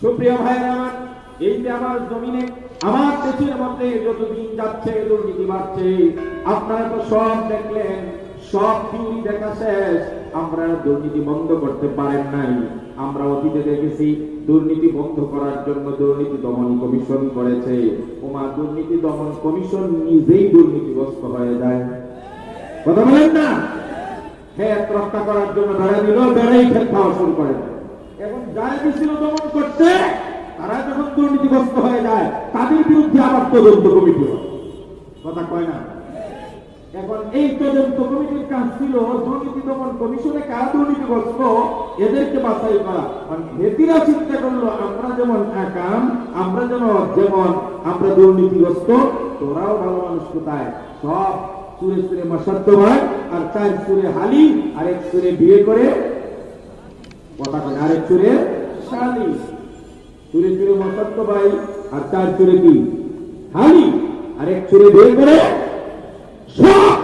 সুপ্রিয় ভাইয়ের আমার এই যে আমার জমিনে, আমার দেশের মধ্যে যতদিন যাচ্ছে, দুর্নীতি বাড়ছে, আপনারা তো সব দেখলেন, সব থিওরি দেখা শেষ। আমরা দুর্নীতি বন্ধ করতে পারেন নাই। আমরা অতীতে দেখেছি, দুর্নীতি বন্ধ করার জন্য দুর্নীতি দমন কমিশন করেছে। ওমা, দুর্নীতি দমন কমিশন নিজেই দুর্নীতিগ্রস্ত হয়ে যায়। কথা বলেন না? ক্ষেত রক্ষা করার জন্য বেড়া দিল বেড়াই ক্ষেত খাওয়া শুরু করে। এখন যারা দিছিল দমন করতে তারা যখন দুর্নীতিগ্রস্ত হয়ে যায়, তাদের বিরুদ্ধে আবার তদন্ত কমিটি কথা কয় না? এখন এই তদন্ত কমিটির কাজ ছিল দুর্নীতি দমন কমিশনে কারা দুর্নীতিগ্রস্ত, এদেরকে বাছাই করা। আর হেতিরা চিন্তা করল, আমরা যেমন একাম, আমরা যেন যেমন আমরা দুর্নীতিগ্রস্ত, তোরাও ভালো মানুষ কোথায়? সব সুরে সুরে মশাদ্দ হয়, আর চার সুরে হালি আর এক সুরে বিয়ে করে, কথা কয় আরেক সুরে শালি। চুরে চুরে মশাত্ত ভাই, আর চার চুরে কি? হালি আর এক চুরে বের করে, সব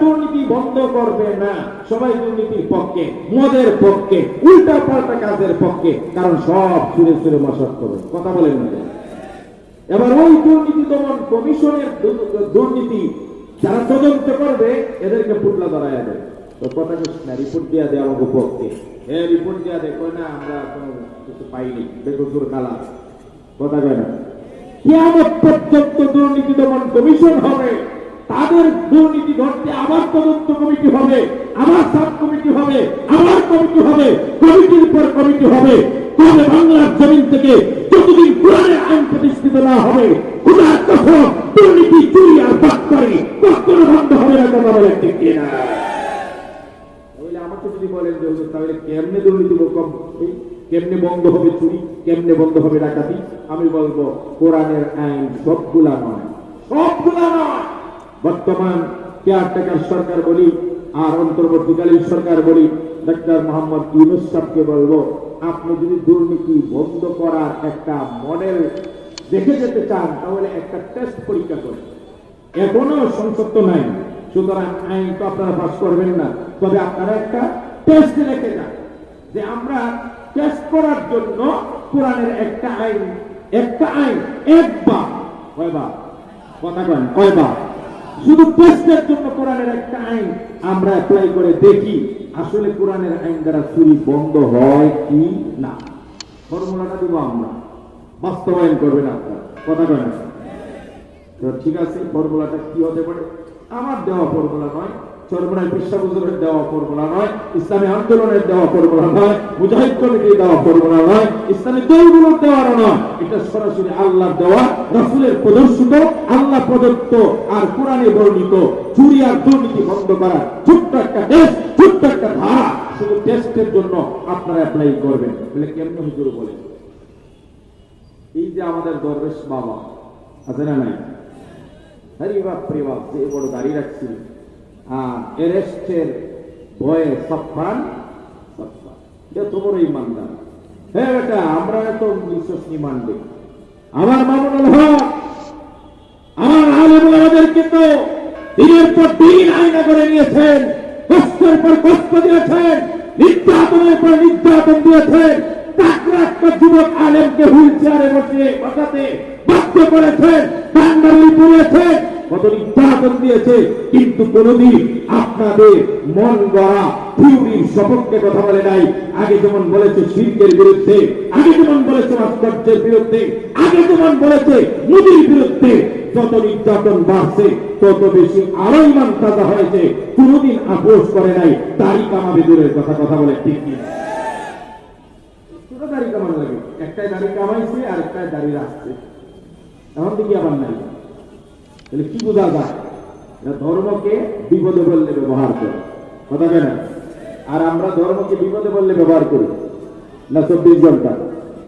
দুর্নীতি বন্ধ করবে না। সবাই দুর্নীতির পক্ষে, মদের পক্ষে উল্টা পাল্টা কাজের পক্ষে, কারণ সব চুরে মশাত কথা বলেন এবার ওই দুর্নীতি দমন কমিশনের দুর্নীতি যারা তদন্ত করবে, এদেরকে পুটলা ধরায় দেবে। তো কথা কইস না রিপোর্ট দিয়া দেয় আমাকে পক্ষে এ রিপোর্ট দিয়া দেয় কয় না, আমরা কোনো কিছু পাইনি, বেকসুর কালা। কথা কয় না। কিয়ামত পর্যন্ত দুর্নীতি দমন কমিশন হবে, তাদের দুর্নীতি ঘটতে আবার তদন্ত কমিটি হবে, আবার সাব কমিটি হবে, আবার কমিটি হবে, কমিটির পর কমিটি হবে। তবে বাংলার জমিন থেকে যতদিন আইন প্রতিষ্ঠিত না হবে কখন দুর্নীতি চুরি আর বাদ করে তাহলে আমাকে যদি বলেন যে তাহলে কেমনে দুর্নীতি কম কেমনে বন্ধ হবে চুরি? কেমনে বন্ধ হবে ডাকাতি? আমি বলব, কোরআনের আইন সবগুলা নয়। সবগুলা নয়! বর্তমান সরকার বলি, আর অন্তর্বর্তীকালীন সরকার বলি, ডাক্তার মোহাম্মদ ইউনুস সাহেবকে বলব, আপনি যদি দুর্নীতি বন্ধ করার একটা মডেল দেখে যেতে চান, তাহলে একটা টেস্ট পরীক্ষা করেন। এখনও সংসদ তো নাই। সুতরাং আইন তো আপনারা পাস করবেন না। তবে আপনারা একটা টেস্ট রেখে যান যে আমরা টেস্ট করার জন্য কোরআনের একটা আইন একটা আইন, একবার। কয়বার? কথা কয় কয়বার? শুধু টেস্টের জন্য কোরআনের একটা আইন আমরা অ্যাপ্লাই করে দেখি আসলে কোরআনের আইন দ্বারা চুরি বন্ধ হয় কি না। ফর্মুলাটা দিব আমরা। বাস্তবায়ন করবেন আপনারা। কথা কয় না ঠিক আছে, ফর্মুলাটা কি হতে পারে? আমার দেওয়া ফর্মুলা নয় বিশ্বাবুজুরের দেওয়া ফর্মুলা নয়, ইসলামী আন্দোলনের দেওয়া ফর্মুলা নয়, মুজাহিদ কমিটির দেওয়া ফর্মুলা নয়, ইসলামী দেওয়ার নয়। এটা সরাসরি আল্লাহর দেওয়া, রাসূলের প্রদর্শিত, আল্লাহ প্রদত্ত আর কোরআনে বর্ণিত। চুরি আর দুর্নীতি বন্ধ করা, ছোট্ট একটা দেশ, ছোট্ট একটা ধারা। শুধু টেস্টের জন্য আপনারা অ্যাপ্লাই করবেন। বলে কেমন হুজুর এই যে আমাদের দরবেশ বাবা, আছে না নাই? হরি বাপরে বাপ যে বড় দাঁড়িয়ে রাখছি। আর এরেস্টের ভয়ে সফান সফান এত বড় ইমানদার। হ্যাঁ বেটা, আমরা এত বিশ্বাস নি মানবে। আমার মামুনুল হক, আমার আলেম আমাদেরকে তো দিনের পর দিন আইনা করে নিয়েছেন, কষ্টের পর কষ্ট দিয়েছেন, নির্যাতনের পর নির্যাতন দিয়েছেন। বিরুদ্ধে, আগে যেমন বলেছে ভাস্কর্যের বিরুদ্ধে, আগে যেমন বলেছে মোদীর বিরুদ্ধে যত নির্যাতন বাড়ছে, তত বেশি আরও ইমান তাজা হয়েছে। কোনদিন আপোষ করে নাই দাড়ি কামাবে দূরের কথা কথা বলে ঠিক ছোট দাড়ি কামানো লাগে। একটাই দাড়ি কামাইছে আর একটাই দাড়ি রাখছে। এমন দিকে আবার নাই। তাহলে কি বোঝা যায়? ধর্মকে বিপদে বললে ব্যবহার করে। কথা কেন? আর আমরা ধর্মকে বিপদে বললে ব্যবহার করি। না চব্বিশ ঘণ্টা?